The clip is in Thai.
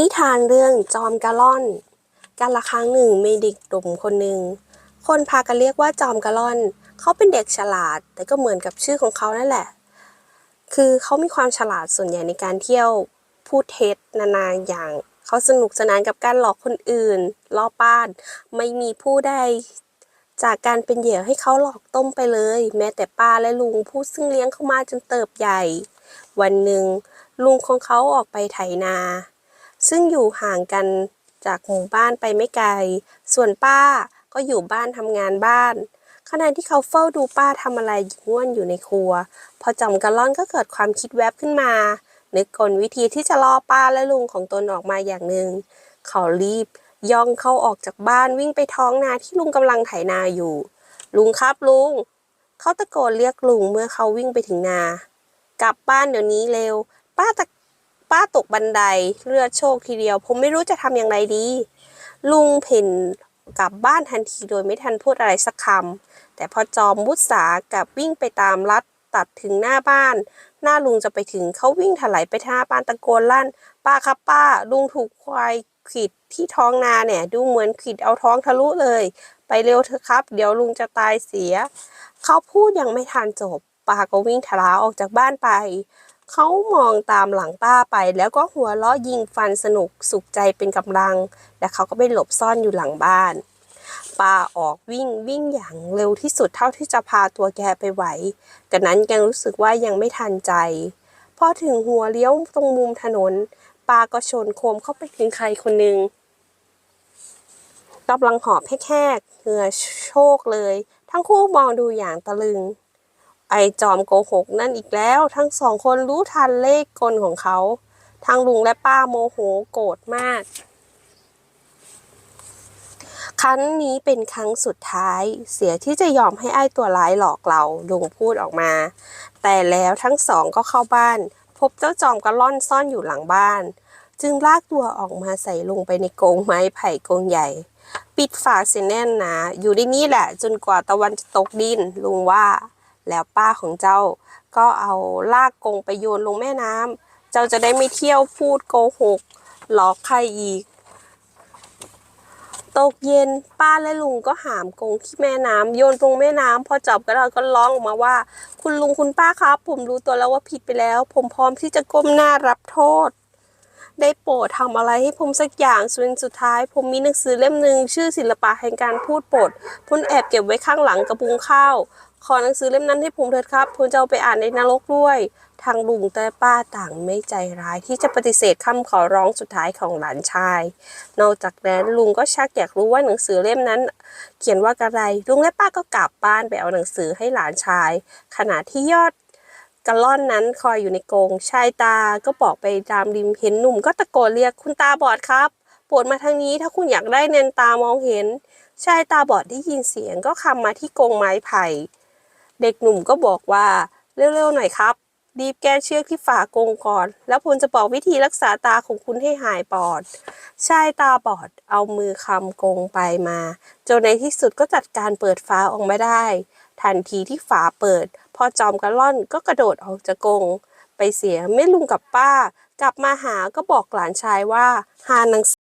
นิทานเรื่องจอมกะล่อนการละครั้งหนึ่งมีเด็กหนุ่มคนหนึ่ง คนพากันเรียกว่าจอมกะล่อน เขาเป็นเด็กฉลาด แต่ก็เหมือนกับชื่อของเขานั่นแหละ คือเขามีความฉลาดส่วนใหญ่ในการเที่ยวพูดเท็จนานาอย่าง เขาสนุกสนานกับการหลอกคนอื่นล่อป้าน ไม่มีผู้ใดจากการเป็นเหยื่อให้เขาหลอกต้มไปเลย แม้แต่ป้าและลุงผู้ซึ่งเลี้ยงเขามาจนเติบใหญ่ วันหนึ่งลุงของเขาออกไปไถนา ซึ่งอยู่ห่างกันจากหมู่บ้านไปไม่ไกล ส่วนป้าก็อยู่บ้านทำงานบ้าน ขณะที่เขาเฝ้าดูป้าทำอะไรง่วนอยู่ในครัว พอจอมกระล่อนก็เกิดความคิดแวบขึ้นมา นึกกลวิธีที่จะล่อป้าและลุงของตนออกมาอย่างหนึ่ง เขารีบย่องเข้าออกจากบ้านวิ่งไปท้องนาที่ลุงกำลังไถนาอยู่ ลุงครับลุง เขาตะโกนเรียกลุงเมื่อเขาวิ่งไปถึงนา กลับบ้านเดี๋ยวนี้เร็ว ป้าตะ ป้าตกบันไดเลือดโชคทีเดียว ผมไม่รู้จะทำอย่างไรดี ลุงเพ่นกลับบ้านทันทีโดยไม่ทันพูดอะไรสักคำแต่พอจอมมุสากับวิ่งไปตามลัดตัดถึงหน้าบ้าน หน้าลุงจะไปถึงเขาวิ่งถลายไปที่หน้าบ้านตะโกนลั่น ป้าครับป้า ลุงถูกควายขีดที่ท้องนาเนี่ย ดูเหมือนขีดเอาท้องทะลุเลย ไปเร็วเถอะครับ เดี๋ยวลุงจะตายเสีย เขาพูดยังไม่ทันจบป้าก็วิ่งทะลาออกจากบ้านไป เขามองตามหลังป้าไป แล้วก็หัวเราะยิงฟันสนุกสุขใจเป็นกำลัง และเขาก็ไปหลบซ่อนอยู่หลังบ้าน ป้าออกวิ่งวิ่งอย่างเร็วที่สุดเท่าที่จะพาตัวแกไปไหวกันนั้นแกรู้สึกว่ายังไม่ทันใจ พอถึงหัวเลี้ยวตรงมุมถนนป้าก็ชนโคมเข้าไปถึงใครคนหนึ่งกำลังหอบแหกๆเหงื่อโชกเลย ทั้งคู่มองดูอย่างตะลึง ไอจอมโกหกนั่นอีกแล้ว ทั้งสองคนรู้ทันเลขกลของเขาทั้งลุงและป้าโมโหโกรธมาก ครั้งนี้เป็นครั้งสุดท้าย เสียที่จะยอมให้ไอ้ตัวร้ายหลอกเราลุงพูดออกมา แต่แล้วทั้งสองก็เข้าบ้าน พบเจ้าจอมกระล่อนซ่อนอยู่หลังบ้าน จึงลากตัวออกมาใส่ลงไปในกรงไม้ไผ่กรงใหญ่ ปิดฝาเสียแน่นหนาอยู่ในนี่แหละ จนกว่าตะวันจะตกดินลุงว่า แล้วป้าของเจ้าก็เอาลากกงไปโยนลงแม่น้ำเจ้าจะได้ไม่เที่ยวพูดโกหก หลอกใครอีก ตกเย็นป้าและลุงก็หามกงที่แม่น้ำโยนลงแม่น้ำพอจับก็เราก็ร้องออกมาว่า คุณลุงคุณป้าครับ ผมรู้ตัวแล้วว่าผิดไปแล้ว ผมพร้อมที่จะก้มหน้ารับโทษได้โปรดทำอะไรให้ผมสักอย่างส่วนสุดท้าย ผมมีหนังสือเล่มหนึ่งชื่อศิลปะแห่งการพูดปดผมแอบเก็บไว้ข้างหลังกระบุงข้าว ขอหนังสือเล่มนั้นให้ผมเถิดครับผมจะเอาไปอ่านในนรกด้วย ทางลุงแต่ป้าต่างไม่ใจร้ายที่จะปฏิเสธคำขอร้องสุดท้ายของหลานชาย นอกจากนั้นลุงก็ชักอยากรู้ว่าหนังสือเล่มนั้น เขียนว่าอะไร ลุงและป้าก็กลับบ้านไปเอาหนังสือให้หลานชาย ขณะที่ยอดกระล่อนนั้นคอยอยู่ในกรงชายตาก็บอกไปตามริมเห็นหนุ่มก็ตะโกนเรียกคุณตาบอดครับปรดมาทางนี้ถ้าคุณอยากได้เนนตามองเห็นชายตาบอดได้ยินเสียงก็คำมาที่กรงไม้ไผ่ เด็กหนุ่มก็บอกว่าเร็วๆหน่อยครับรีบแก้เชือกที่ฝากรงก่อน แล้วผมจะบอกวิธีรักษาตาของคุณให้หายปอด ชายตาบอดเอามือคำกรงไปมา จนในที่สุดก็จัดการเปิดฝาออกมาได้ ทันทีที่ฝาเปิด พอจอมกระล่อนก็กระโดดออกจากกรงไปเสียไม่ลุงกับป้า กลับมาหาก็บอกหลานชายว่าหาหนัง